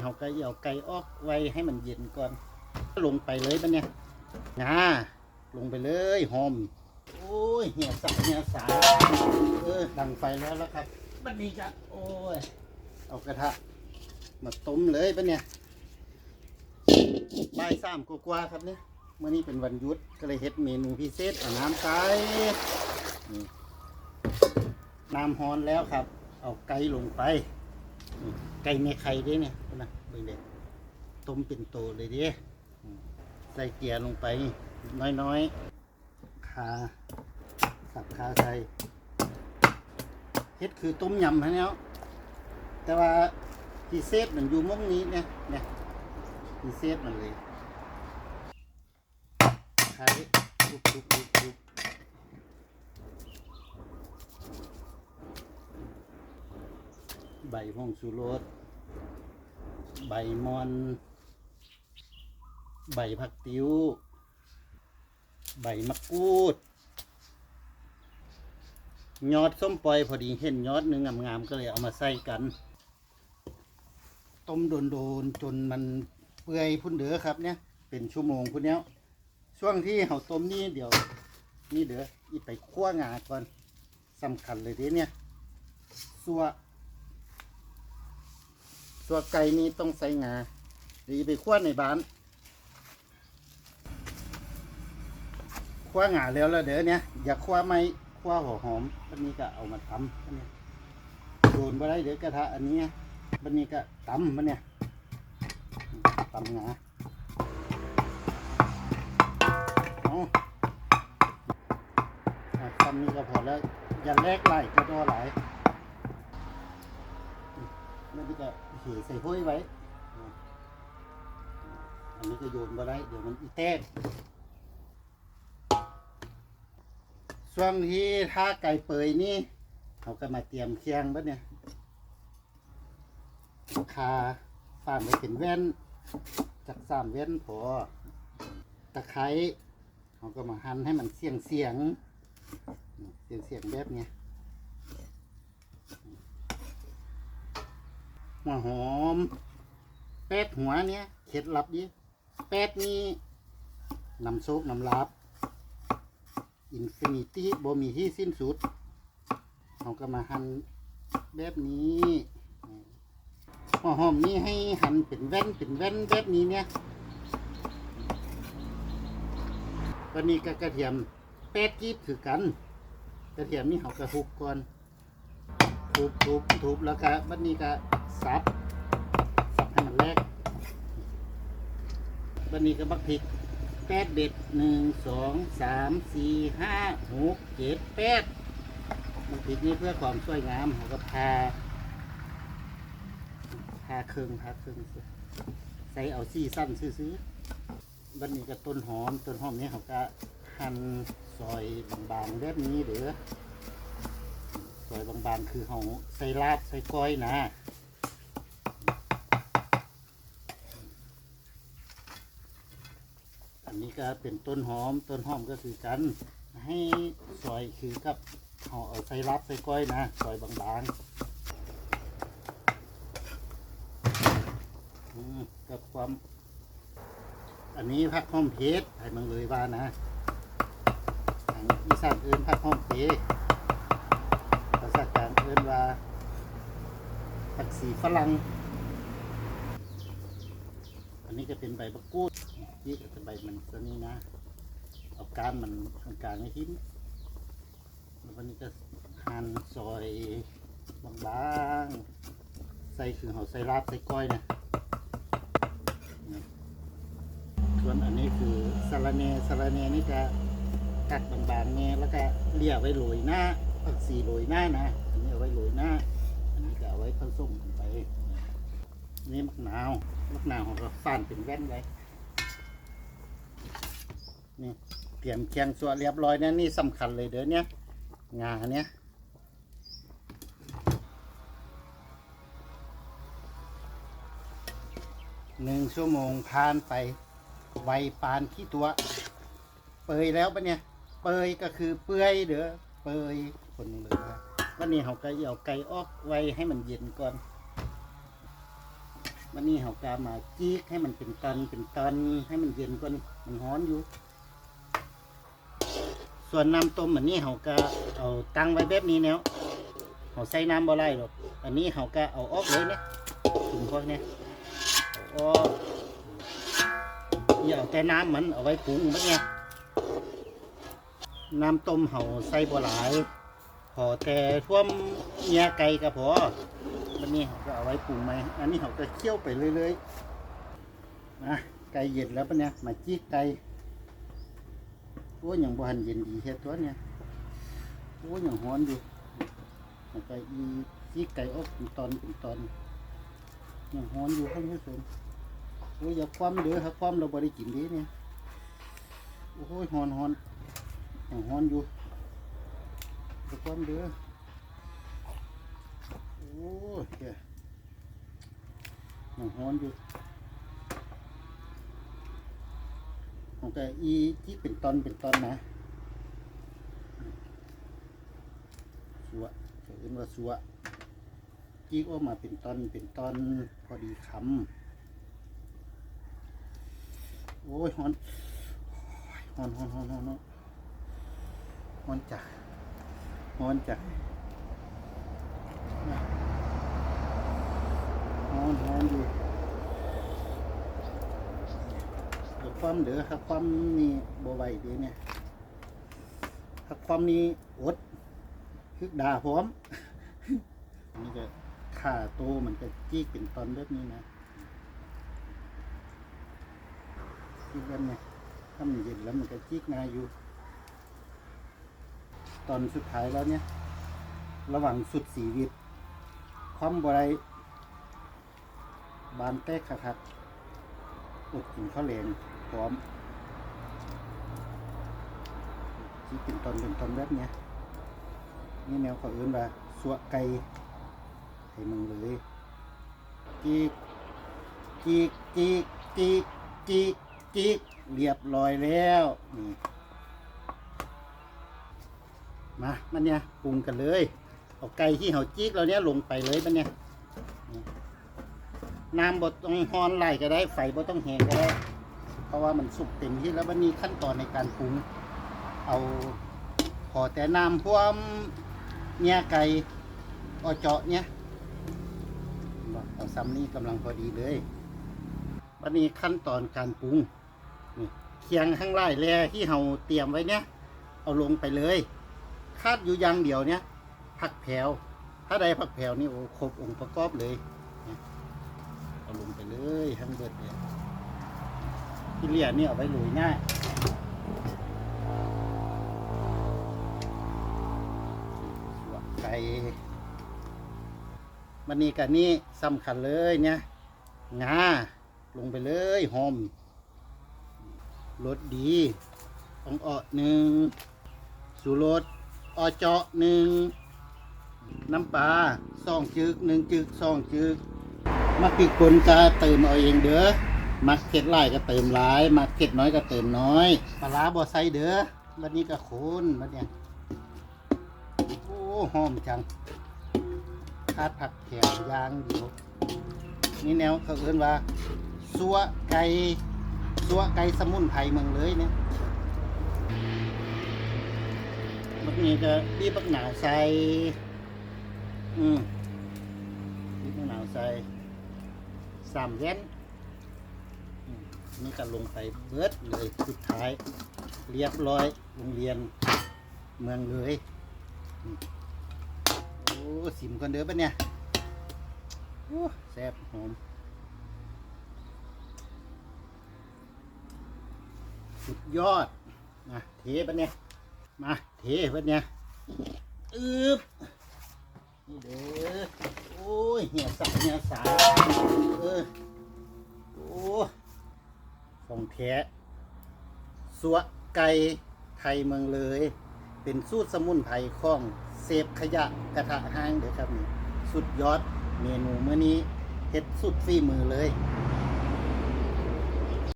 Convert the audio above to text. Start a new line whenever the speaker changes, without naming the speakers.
เขาก็เอาไก่ออกไว้ให้มันเย็นก่อนลงไปเลยปะเนี่ยงาลงไปเลยหอม โอ้ยเหี่ยสักเหี่ยสาเออดังไฟแล้วแล้วครับบัดนี้จะโอ้ยเอากระทะมาต้มเลยปะเนี่ยบ่ายสามกว่าครับเนี่ยเมื่อนี้เป็นวันหยุดก็เลยเฮ็ดเมนูพิเศษเอาน้ำใส่น้ำฮอนแล้วครับ เอาไก่ลงไป ก่เมไข่ด้เนี่ยนะเบิ่งเด็ต้มเป็นโตเลยเด้ใส่เกลือลงไป น้อยๆคาสับคาใส่เฮ็ดคือต้มยำฮะเนี่ยแต่ว่าพิเศษมันอยู่มุมนี้เนี่ยเนี่ยพิเศษมันเลยไข่ทุบทุบทุบทุบใบพงสุรส ใบมอน ใบผักติ้ว ใบมะกรูด ยอดส้มปล่อยพอดีเห็นยอดหนึ่งงามๆก็เลยเอามาใส่กัน ต้มโดนๆจนมันเปื่อยพุ่นเดือครับเนี่ย เป็นชั่วโมงพุ่นเนี้ยช่วงที่เขาต้มนี่เดี๋ยว นี่เดืออีไปคั่วงาก่อนสำคัญเลยเด้เนี่ยสัว สัวไก่นี่ต้องใส่งาเดี๋ยวอีไปคั่วในบ้านคั่วงาแล้วแล้วเดี๋ยวเนี้ยอย่าคั่วไม่คั่วหัวหอมวันนี้ก็เอามาตำอันนี้โดนไปได้เดี๋ยวกระทะอันนี้วันนี้ก็ตำมันเนี่ยตำงาอาอะตำนี้ก็พอแล้วอย่าแลกไหลก็ตัวไหลแล้วนี่ ก็เห่ใส่ห้อยไว้ อันนี้ก็โยนไปได้ เดี๋ยวมันอีแตกช่วงที่ถ้าไก่เปยนี่เขาก็มาเตรียมเคียงบัดเนี่ยคาฟานไปเป็นแว่นจากสามแว่นพอตะไคร้เขาก็มาหั่นให้มันเสียงเสียงเสียงเสียงแบบเนี้ย หัวหอม แปดหัวเนี้ยเคล็ดลับดิแปดนี่น้ำซุปน้ำลับ อินฟินิตี้บ่มีที่สิ้นสุดเราก็มาหั่นแบบนี้หัวหอมนี่ให้หั่นเป็นแว่นเป็นแว่นแบบนี้เนี่ยวันนี้ก็กระเทียมแปดกีบคือกัน กระเทียมนี่เขากระทุบก่อน ทุบทุบทุบแล้วก็บัดนี้ก็สับสับให้มันแรกบัดนี้ก็บักพริกแปดเด็ดหนึ่งสองสามสี่ห้าหกเจ็ดแปดมันติดนี้เพื่อความสวยงามเขาก็พาพาเครื่องพาเครื่องใส่เอาซี่สั้นซื้อๆบันนี้ก็ต้นหอมต้นหอมนี้เขาก็หั่นซอยบางๆแบบนี้เด้อ ซอยบางๆ คือเขาใส่ลาบใส่ก้อยนะอันนี้ก็เป็นต้นหอมต้นหอมก็คือกันให้ซอยคือกับห่อเอาใส่รับใส่ก้อยนะซอยบางๆกับความอันนี้ผักหอมเพชรให้มันเลยว่านะทางอีสานเอิ้นผักหอมเพชร เอิ้นว่าผักสีฝรั่ง อันนี้ก็เป็นใบมะกรูดนี่ก็จะใบมันตัวนี้นะ เอากานมันกลางๆให้ทิ้งแล้ววันนี้ก็หั่นซอยบางๆ ใส่คือเขาใส่ลาบใส่ก้อยนะส่วนอันนี้คือสาระเนสาระเนนี่จะกัดบางๆเนี่ยแล้วก็เลี่ยไว้โรยหน้าผักสีโรยหน้านะ ไว้โรยหน้า อันนี้ก็เอาไว้ผสมกันไป นี่มะนาวมะนาวของเราฟ่านเป็นแว่นไว้นี่เตรียมเคียงส่วนเรียบร้อยนะนี่สำคัญเลยเด้อเนี่ยงาเนี่ยหนึ่งชั่วโมงผ่านไป ไวปานที่ตัว เปยแล้วปะเนี่ย เปยก็คือเปื่อยเด้อเปยคนหนึ่งเลยนะ วันนี้เขาก็เอาไก่ออกไว้ให้มันเย็นก่อนวันนี้เขากามาจีกให้มันเป็นตอนเป็นตอนให้มันเย็นกว่านี้มันร้อนอยู่ ส่วนน้ำต้มอันนี้เขาก็เอาตั้งไว้แบบนี้แล้วเขาใส่น้ำบ่ได้หรอกอันนี้เขาก็เอาออกเลยเนี่ยถุงพวกเนี้ยเอาออกอย่าเอาแต่น้ำมันเอาไว้ปรุงแบบเนี้ยน้ำต้มเขาใส่บ่หลาย อแต่ท่วมเนียไก่ก็พอวันนี้เขาก็เอาไว้ปรุงไหมอันนี้เขาก็เคี่ยวไปเรื่อยๆนะไก่เย็นแล้วปะเนี่ยมาจี้ไก่โอ้ยยังบ่หันเย็นดีแค่ตัวเนี่ยโอ้ยยังร้อนอยู่เขาก็อีจี้ไก่ออกเป็นตอนเป็นตอนยังร้อนอยู่ข้างนี้ส่วนโอ้ยอย่าความเด้อดครับความเราบ่ได้กินดีเนี่ยโอ้ยร้อนร้อนยังร้อนอยู่ ตะกอนเด้อโอ้ยแกหนังฮ้อนอยู่ของแกอีที่เป็นตอนเป็นตอนนะสัวเขาเรียกว่าสัวจีกออกมาเป็นตอนเป็นตอนพอดีคำโอ้ยฮ้อนฮ้อนฮ้อนฮ้อนฮ้อนฮ้อนฮ้อนจ้ะ ฮ้อนจ้ะฮ้อนฮ้อนอยู่เดี๋ยวความเด้อครับความนี่บ่ไหวดีเนี่ยถ้าความนี้อดคึกด่าพร้อมอันนี่ก็ข่าโตมันจะจี้เป็นตอนแบบนี้นะจี้แบบนี้ถ้ามันเย็นแล้วมันก็จี้ง่ายอยู่ ตอนสุดท้ายแล้วเนี่ย ระหว่างสุดสีวิตความบไรบานแตกคักๆอดกินข้าวแรงพร้อมที่เป็นตอนเป็นตอนแบบเนี้ยนี่แนวขาเอื่นว่าสวไก่ให้มึงเลยจีกจีกจีกจีกจีกจีกเรียบร้อยแล้วนี่ มามันเนี่ยปรุงกันเลย เอาไก่ที่เขาจีกเราเนี่ยลงไปเลยมันเนี่ยน้ำบดต้องฮอนไหลก็ได้ไฟบดต้องแห้งก็ได้ เพราะว่ามันสุกเต็มที่แล้วมันมีขั้นตอนในการปรุง เอาขอแต่น้ำพวมเนี่ยไก่เอาเจาะเนี่ยเอาซ้ำนี่กำลังพอดีเลยวันนี้ขั้นตอนการปรุงนี่เคียงข้างไล่แลที่เราเตรียมไว้เนี่ย เอาลงไปเลย คาดอยู่อย่างเดียวเนี่ยผักแผวถ้าใดผักแผวนี่โอ้ครบองค์ประกอบเลยเนี่ยเอาลงไปเลยทั้งเบิดเนี่ยที่เหลี่ยนี่เอาไว้โรยหน้าสวกไก่มันนี่กันนี่สำคัญเลยเนี่ยงาลงไปเลยหอมรสดีอ่องออหนึ่งสูรส อเจาะหนึ่งน้ำปลาสองจึกหนึ่งจึกสองจึกมักปีกคนก็เติมเอาเองเด้อมักเผ็ดหลายก็เติมหลายมักเผ็ดน้อยก็เติมน้อยปลาบ่ใส่เด้อบัดนี้ก็โคนบัดเนี่ยโอ้หอมจังคาดผักแขวอยางเดียวนี่แนวเขาเอิ้นว่าสัวไก่สัวไก่สมุนไพรเมืองเลยเนี่ย นี้ก็บีบบักหนาวใส่อืมบีบบักหนาวใส่สามแว่นนี่ก็ลงไปเบิดเลยสุดท้าย เรียบร้อยโรงเรียนเมืองเลยโอ้สิมกันเด้อปะเนี่ยโอ้แซ่บหอมสุดยอดนะเทปะเนี่ย มาเทเพื่อนเนี่ยอึบนี่เด้อโอ้ยเหี่ยสายเหี่ยสายเออโอ้ของแท้สัวไก่ไทยเมืองเลย เป็นสูตรสมุนไพรของเซฟขยะกระทะห้างเด้อครับนี่สุดยอดเมนูเมื่อนี้เฮ็ดสุดฝีมือเลย